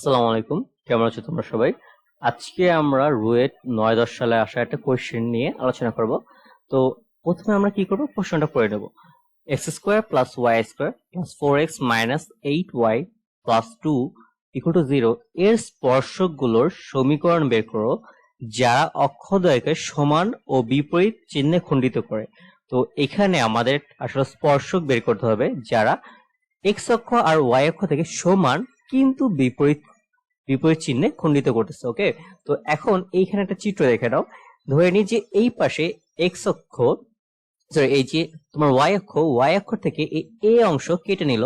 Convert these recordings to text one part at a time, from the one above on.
আসসালামু আলাইকুম। কেমন আছো তোমরা সবাই? আজকে আমরা রুয়েট নয় দশ সালে আসা একটা কোয়েশ্চেন নিয়ে আলোচনা করব। তো প্রথমে আমরা কি করব? কোশ্চেনটা পড়ে নেব। X square plus y square plus four x minus eight y plus two equal to zero এর স্পর্শকগুলোর সমীকরণ বের করো, যারা অক্ষদ্বয়কে সমান ও বিপরীত চিহ্নে খণ্ডিত করে। তো এখানে আমাদের আসলে স্পর্শক বের করতে হবে যারা এক্স অক্ষ আর ওয়াই অক্ষ থেকে সমান কিন্তু বিপরীত বিপরীত চিহ্নে খণ্ডিত করতেছে ওকে তো এখন এইখানে একটা চিত্র দেখে নাও। ধরে নিই যে এই পাশে এক্স অক্ষ সরি এই যে তোমার ওয়াই অক্ষ ওয়াই অক্ষ থেকে এই এ অংশ কেটে নিল।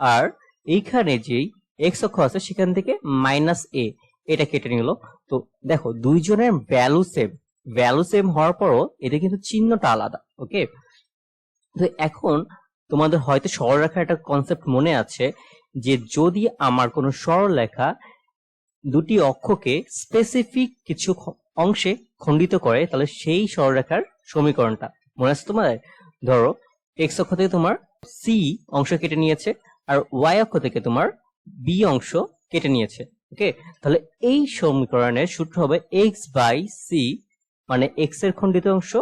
আর এইখানে যেই এক্স অক্ষ আছে সেখান থেকে মাইনাস এ এটা কেটে নিল। তো দেখো, দুইজনের ভ্যালু সেম ভ্যালু সেম হওয়ার পরও এদের কিন্তু চিহ্নটা আলাদা ওকে তো এখন তোমাদের হয়তো সরলরেখার একটা কনসেপ্ট মনে আছে যে যদি আমার কোনো সরলরেখা দুটি অক্ষকে স্পেসিফিক কিছু অংশে খণ্ডিত করে, তাহলে সেই সরলরেখার সমীকরণটা। মনে আছে তোমাদের? ধরো এক্স অক্ষ থেকে তোমার সি অংশ কেটে নিয়েছে, আর ওয়াই অক্ষ থেকে তোমার বি অংশ কেটে নিয়েছে ওকে তাহলে এই সমীকরণের সূত্র হবে এক্স বাই সি মানে এক্সের খণ্ডিত অংশ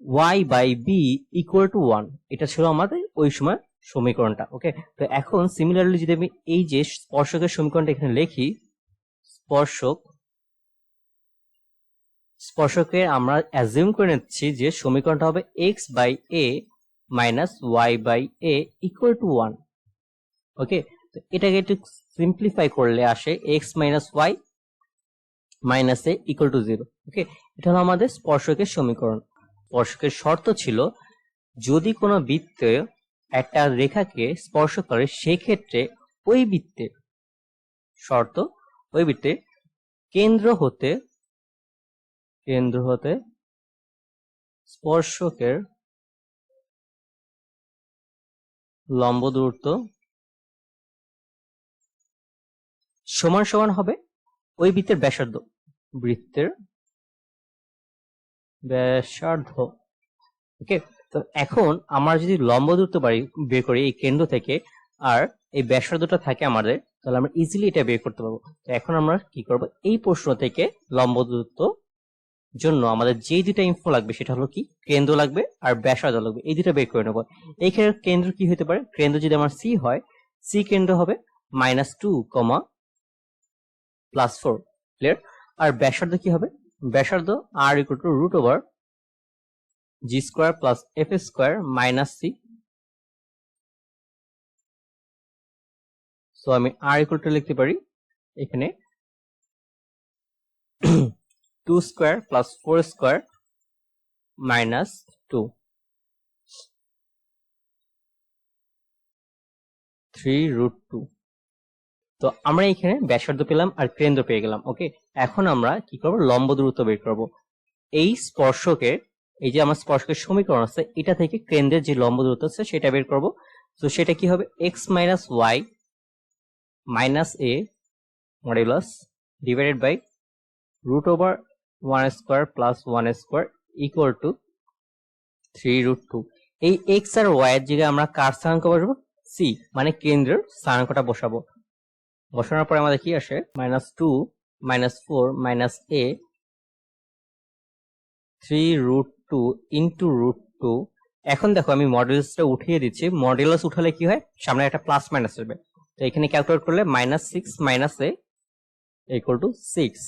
y by b equal to one এটা ছিল আমাদের ওই সময় সমীকরণটা ওকে তো এখন সিমিলারলি যদি আমি এই যে স্পর্শকের সমীকরণটা এখানে লিখি, স্পর্শক স্পর্শকের আমরা অ্যাজিউম করে নিচ্ছি যে সমীকরণটা হবে x by a minus y by a equal to one okay তো এটাকে একটু সিম্পলিফাই করলে আসে x minus y minus a equal to zero okay এটা হলো আমাদের স্পর্শকের সমীকরণ। স্পর্শকের শর্ত ছিল, যদি কোনো বৃত্তে একটা রেখাকে স্পর্শ করে সেক্ষেত্রে ওই বৃত্তে শর্ত, ওই বৃত্তে কেন্দ্র হতে কেন্দ্র হতে স্পর্শকের লম্ব দূরত্ব সমান সমান হবে ওই বৃত্তের ব্যাসার্ধ। বৃত্তের ব্যাসার্ধ ওকে তো এখন আমরা যদি লম্ব দূরত্ব বাড়ি বের করি এই কেন্দ্র থেকে, আর এই ব্যাসার্ধটা থাকে আমাদের, তাহলে আমরা ইজিলি এটা বের করতে পারব। তো এখন আমরা কি করব? এই প্রশ্ন থেকে লম্ব দূরত্ব জন্য আমাদের যে দুটা ইনফো লাগবে, সেটা হলো কি? কেন্দ্র লাগবে আর ব্যাসার্ধ লাগবে। এই দুটা বের করে নেব। এইখানে কেন্দ্র কি হতে পারে? কেন্দ্র যদি আমার সি হয় সি কেন্দ্র হবে minus two comma plus four clear আর ব্যাসার্ধ কি হবে? ব্যাসার্ধ r equal to root over g square plus f square minus c. So আমি আর ইকুয়াল টু লিখতে পারি এখানে। Two square plus four square minus two three root two তো আমরা এখানে ব্যাসার্ধ পেলাম আর কেন্দ্র পেয়ে গেলাম ওকে এখন আমরা কি করব? লম্ব দূরত্ব বের করব। এই স্পর্শকের এই যে আমার স্পর্শকের সমীকরণ আছে, এটা থেকে কেন্দ্রের যে লম্ব দূরত্ব আছে, সেটা বের করব। তো সেটা কি হবে? X minus y minus a modulus divided by root over one square plus one square equal to three root two এই এক্স আর ওয়াই এর জায়গায় আমরা কার স্থানাঙ্ক বসাবো? সি মানে কেন্দ্রের স্থানাঙ্কটা বসাবো। বসানোর পরে আমাদের কি আসে? Minus two minus four minus a three root two into root two এখন দেখো, আমি মডেলসটা উঠিয়ে দিচ্ছি। মডেলস উঠালে কি হয়? সামনে একটা প্লাস মাইনাস আসবে। তো এখানে ক্যালকুলেট করলে minus six minus a equal to six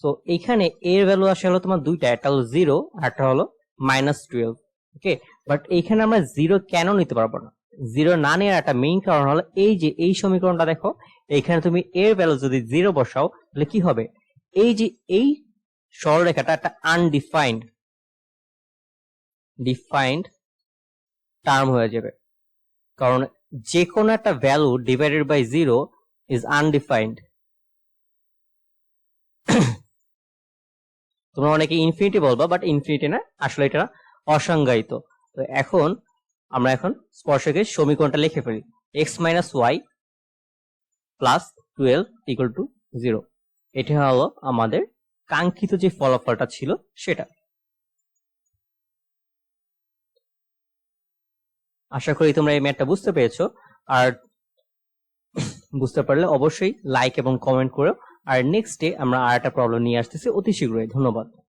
so এইখানে এর ভ্যালু আসে হলো তোমার দুইটা। একটা হলো জিরো আর একটা হলো মাইনাস টুয়েলভ ওকে বাট এইখানে আমরা জিরো কেন নিতে পারব না? জিরো না নেওয়ার একটা মেইন কারণ হলো এই যে এই সমীকরণটা দেখো এইখানে তুমি এর ভ্যালু যদি জিরো বসাও, তাহলে কি হবে? এই যে এই সরলরেখাটা একটা আনডিফাইন্ড ডিফাইন্ড টার্ম হয়ে যাবে। কারণ যে কোনো একটা value divided by zero is undefined তোমরা অনেকে ইনফিনিটি বলবা বাট ইনফিনিটি না, আসলে এটা অসংজ্ঞায়িত। তো এখন আমরা এখন স্পর্শকের সমীকরণটা লিখে ফেলি। X minus y plus twelve equal to zero এটা হলো আমাদের কাঙ্ক্ষিত যে ফলাফলটা ছিল সেটা। আশা করি তোমরা এই ম্যাথটা বুঝতে পেরেছ। আর বুঝতে পারলে অবশ্যই লাইক এবং কমেন্ট করো। আর নেক্সট ডে আমরা আর একটা প্রবলেম নিয়ে আসতেছি। অতি শীঘ্রই। ধন্যবাদ।